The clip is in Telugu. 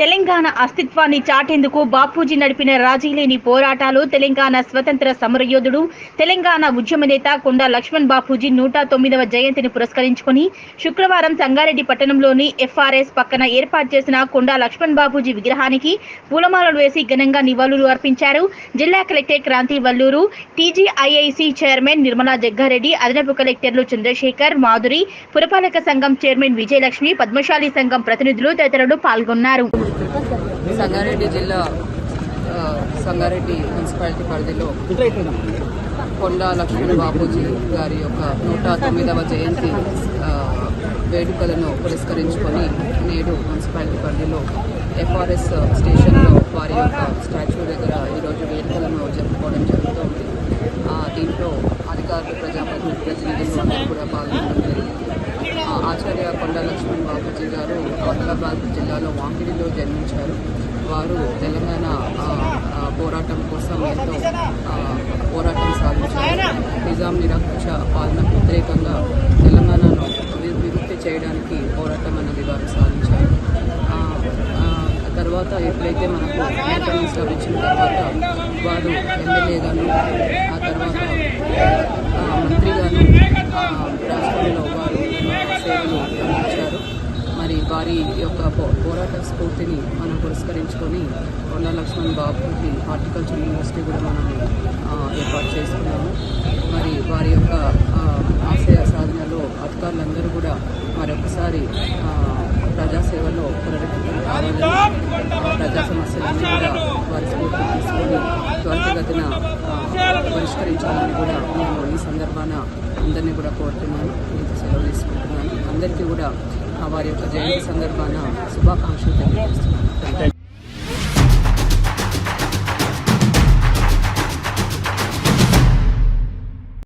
తెలంగాణ అస్తిత్వాన్ని చాటేందుకు బాపూజీ నడిపిన రాజీలేని పోరాటాలు తెలంగాణ స్వతంత్ర సమరయోధుడు తెలంగాణ ఉద్యమ నేత కొండా లక్ష్మణ్ బాపూజీ నూట తొమ్మిదవ జయంతిని పురస్కరించుకుని శుక్రవారం సంగారెడ్డి పట్టణంలోని ఎఫ్ఆర్ఎస్ పక్కన ఏర్పాటు చేసిన కొండా లక్ష్మణ్ బాపూజీ విగ్రహానికి పూలమాలలు వేసి ఘనంగా నివాళులు అర్పించారు. జిల్లా collector Kranthi Valluru TGIIC chairman Nirmala Jaggareddy అదనపు కలెక్టర్లు చంద్రశేఖర్ మాధురి పురపాలక సంఘం చైర్మన్ విజయలక్ష్మి పద్మశాలి సంఘం ప్రతినిధులు తదితరులు పాల్గొన్నారు. సంగారెడ్డి జిల్లా సంగారెడ్డి మున్సిపాలిటీ పరిధిలో కొండా లక్ష్మణ్ బాపూజీ గారి యొక్క నూట తొమ్మిదవ జయంతి వేడుకలను పురస్కరించుకొని నేడు మున్సిపాలిటీ పరిధిలో ఎఫ్ఆర్ఎస్ స్టేషన్లో వారి యొక్క స్టాచ్యూ దగ్గర ఈరోజు వేడుకలను జరుపుకోవడం జరుగుతోంది. దీంట్లో అధికారులు ప్రజాప్రతినిధులు ప్రతినిధులు కూడా పాల్గొనడం జరిగింది. ఆచార్య కొండ లక్ష్మణ్ బాపూజీ గారు ఆదిలాబాద్ జిల్లాలో వాంకిడిలో జన్మించారు. వారు తెలంగాణ పోరాటం కోసం ఎంతో పోరాటం సాగించారు నిజాం నిరక్ష పాలనకు వ్యతిరేకంగా తెలంగాణను విముక్తి చేయడానికి పోరాటం అన్నది వారు సాధించారు. తర్వాత ఎప్పుడైతే మనకు ఇండిపెండెన్స్ లభించిన తర్వాత వారు ఎమ్మెల్యేగాను ఆ తర్వాత మంత్రిగాను సేవలు అందించారు మరి వారి యొక్క పోరాట స్ఫూర్తిని మనం పురస్కరించుకొని కొండ లక్ష్మణ్ బాబుకి హార్టికల్చర్ యూనివర్సిటీ కూడా మనం ఏర్పాటు చేసుకున్నాము. మరి వారి యొక్క ఆశయ సాధనలో అధికారులందరూ కూడా మరొకసారి ప్రజాసేవలో పునరుద్ధరణ కావాలని ప్రజా సమస్యలన్నీ కూడా వారి స్ఫూర్తి తీసుకొని త్వరితగతిన పరిష్కరించాలని కూడా నేను ఈ సందర్భాన అందరినీ కూడా కోరుతున్నాను. ఇంత సెలవు అందరికీ కూడా వారి యొక్క జయంతి సందర్భాన శుభాకాంక్షలు తెలియజేస్తున్నాను